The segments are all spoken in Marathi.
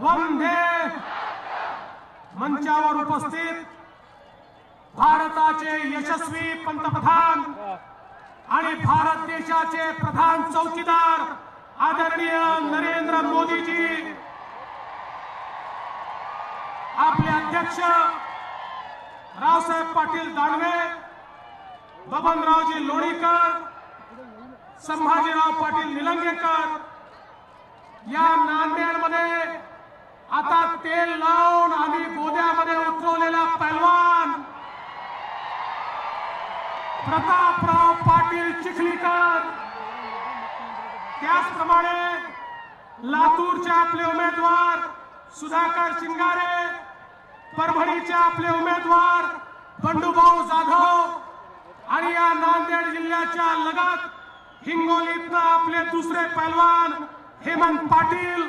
वंदे मंचावर उपस्थित भारताचे यशस्वी पंतप्रधान आणि भारत देशाचे प्रधान चौकीदार आदरणीय नरेंद्र मोदीजी आपले अध्यक्ष रावसाहेब पाटील दानवे बबनरावजी लोणीकर संभाजीराव पाटील निलंगेकर या नांदेडमध्ये आता तेल लावून आम्ही गोद्यामध्ये उतरवलेला पैलवान प्रतापराव पाटील चिखलीकर. त्याचप्रमाणे लातूरचे आपले उमेदवार सुधाकर शिंगारे परभणीचे आपले उमेदवार बंडूभाऊ जाधव आणि या नांदेड जिल्ह्याच्या लगत हिंगोलीतनं आपले दुसरे पैलवान हेमंत पाटील.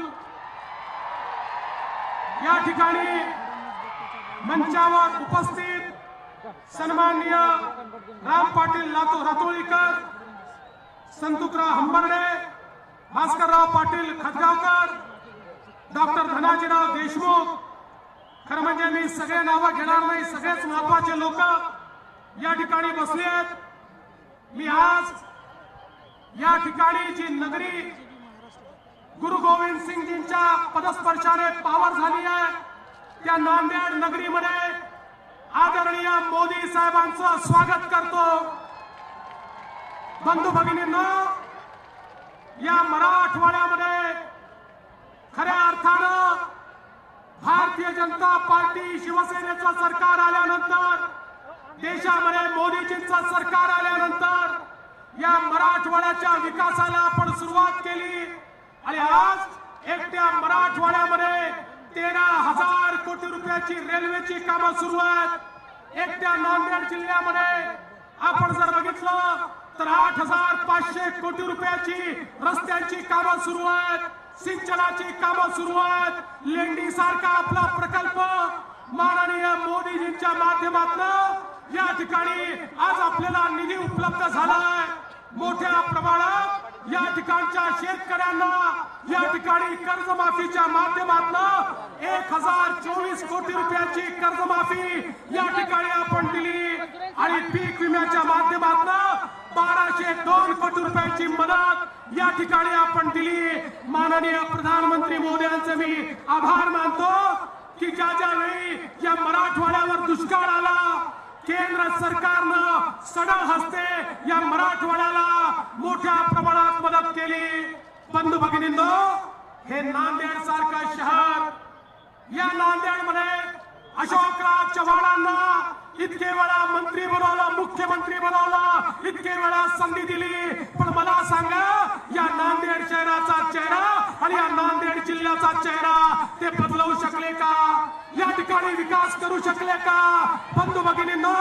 या ठिकाणी मंचावर उपस्थित सन्माननीय राम पाटील लातो रातोळीकर संतुकराव हंबर्डे भास्करराव पाटील खतगावकर डॉक्टर धनाजीराव देशमुख. खरं म्हणजे मी सगळे नावं घेणार नाही सगळेच महत्त्वाचे लोक या ठिकाणी बसले आहेत मी आज या ठिकाणी जी नगरी गुरु गोविंद सिंगजींच्या पदस्पर्शाने पावर झाली आहे. त्या नांदेड नगरीमध्ये आदरणीय मोदी साहेबांचं स्वागत करतो. बंधू भगिनींनो या मराठवाड्यामध्ये खऱ्या अर्थानं भारतीय जनता पार्टी शिवसेनेचं सरकार आल्यानंतर देशामध्ये मोदीजींचं सरकार आल्यानंतर या मराठवाड्याच्या विकासाला आपण सुरुवात केली. आणि आज एकट्या मराठवाड्यामध्ये तेरा हजार कोटी रुपयाची रेल्वेची कामं सुरू आहेत. एकट्या नांदेड जिल्ह्यामध्ये आपण जर बघितलं तर आठ हजार पाचशे कोटी रुपयाची रस्त्यांची कामं सुरू आहेत सिंचनाची कामं सुरू आहेत. लेंडी सारखा आपला प्रकल्प माननीय मोदीजींच्या माध्यमातून या ठिकाणी आज आपल्याला निधी उपलब्ध झालाय. मोठ्या प्रमाणात या ठिकाणच्या शेतकऱ्यांना या ठिकाणी कर्जमाफीच्या माध्यमातून एक हजार चोवीस कोटी रुपयाची कर्जमाफी या ठिकाणी आपण दिली. आणि पीक विम्याच्या माध्यमातून बाराशे दोन कोटी रुपयाची मदत या ठिकाणी आपण दिली. माननीय प्रधानमंत्री मोदी मी आभार मानतो की ज्या ज्या वेळी या मराठवाड्यावर दुष्काळ आला केंद्र सरकारनं सडळ हस्ते या मराठवाड्याला मोठ्या बंधू हे नांदेड सारखं शहर या नांदेडमध्ये अशोकराव चव्हाणांना इतके वेळा मंत्री बनवला मुख्यमंत्री बनवला इतके वेळा संधी दिली. पण मला सांगा या नांदेड शहराचा चेहरा आणि या नांदेड जिल्ह्याचा चेहरा ते बदलवू शकले का? या ठिकाणी विकास करू शकले का? बंधू भगिनींनो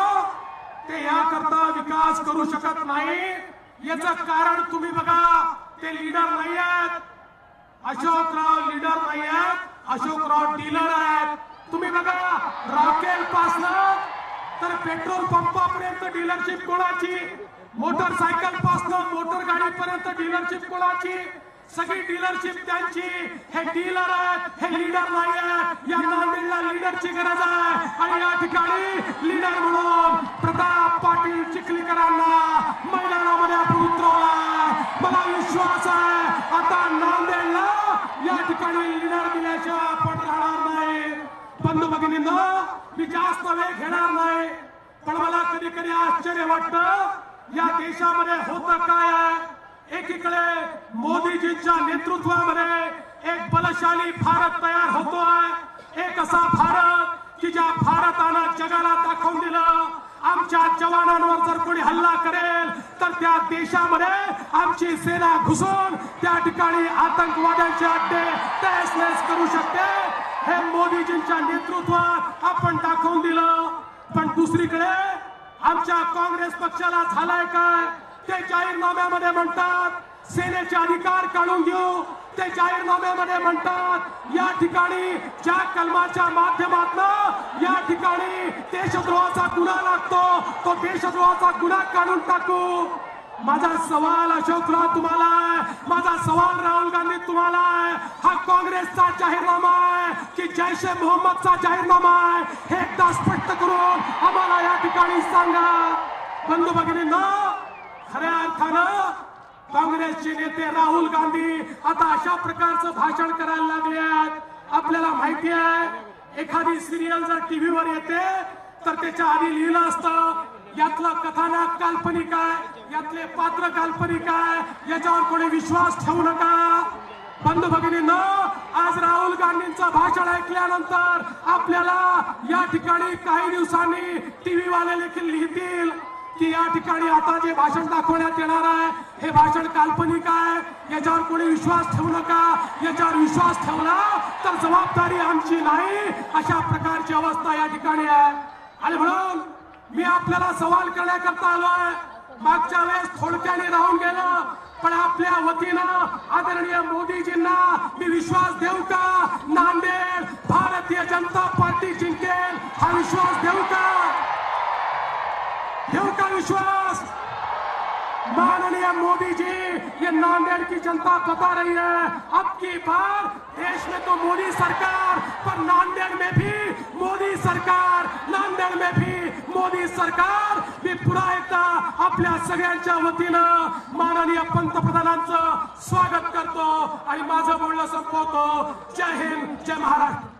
ते याकरता विकास करू शकत नाही याचं कारण तुम्ही बघा ते लीडर नाही आहेत अशोकराव लीडर नाही आहेत अशोकराव डीलर आहेत. तुम्ही बघा रॉकेल पासनं तर पेट्रोल पंपापर्यंत डीलरशिप कोणाची? मोटरसायकल पासनं मोटर गाडीपर्यंत डीलरशिप कोणाची? सगळी डीलरशिप त्यांची. हे डीलर आहेत हे लीडर नाही आहेत या नांदेडला लीडरची गरज आहे. आणि या ठिकाणी लीडर म्हणून प्रताप पाटील चिखलीकरांना बंधू मी जास्त वेळ घेणार नाही पण मला कधी कधी आश्चर्य वाटत या देशामध्ये होत काय आहे? एकीकडे मोदीजींच्या नेतृत्वामध्ये एक बलशाली भारत तयार होतोय एक असा भारत की ज्या भारतानं जगाला दाखवून दिलं. आमच्या जवानांवर जर कोणी हल्ला करेल तर त्या देशामध्ये आमची सेना घुसून त्या ठिकाणी आतंकवाद्यांचे अड्डे तहस करू शकते. हे मोदीजींच्या नेतृत्वात आपण दाखवून दिलं. पण दुसरीकडे आमच्या काँग्रेस पक्षाला झालाय काय? ते जाहीरनाम्यामध्ये म्हणतात सेनेचे अधिकार काढून घेऊ. ते जाहीरनाम्यामध्ये म्हणतात या ठिकाणी ज्या कलमाच्या माध्यमातून या ठिकाणी देशद्रोहाचा गुन्हा लागतो तो देशद्रोहाचा गुन्हा काढून टाकू. माझा सवाल अशोकराव तुम्हाला आहे. माझा सवाल राहुल गांधी तुम्हाला आहे. हा काँग्रेसचा जाहीरनामा आहे की जैश ए मोहम्मदचा जाहीरनामा आहे? हे एकदा स्पष्ट करून आम्हाला या ठिकाणी सांगा. बंधू भगिनींना खऱ्या अर्थानं काँग्रेसचे नेते राहुल गांधी आता अशा प्रकारचं भाषण करायला लागले आहेत. आपल्याला माहिती आहे एखादी सिरियल जर टीव्हीवर येते तर त्याच्या आधी लिहिलं असतं यातलं कथानक काल्पनिक आहे. यातले पात्र काल्पनिक आहे. याच्यावर कोणी विश्वास ठेवू नका. बंधू न आज राहुल गांधींचं भाषण ऐकल्यानंतर आपल्याला या ठिकाणी काही दिवसांनी टीव्ही वाले देखील लिहितील की या ठिकाणी आता जे भाषण दाखवण्यात येणार आहे हे भाषण काल्पनिक आहे. याच्यावर कोणी विश्वास ठेवू नका. याच्यावर विश्वास ठेवला तर जबाबदारी आमची नाही. अशा प्रकारची अवस्था या ठिकाणी आहे. आणि म्हणून मी आपल्याला सवाल करण्याकरता आलोय मागच्या वेळेस थोडक्याने राहून गेलं. पण आपल्या वतीनं आदरणीय मोदीजींना मी विश्वास देऊ का? नांदेड भारतीय जनता पार्टी जिंकेल, हा विश्वास देऊ का? देऊ का विश्वास? माननीय मोदी जी ये नांदेड़ की जनता बता रही है, अब की बार देश में तो मोदी सरकार, पर नांदेड़ में भी मोदी सरकार, नांदेड़ में भी मोदी सरकार मी पुन्हा एकदा आपल्या सगळ्यांच्या वतीनं माननीय पंतप्रधानांचं स्वागत करतो आणि माझं बोलणं संपवतो. जय हिंद जय महाराष्ट्र.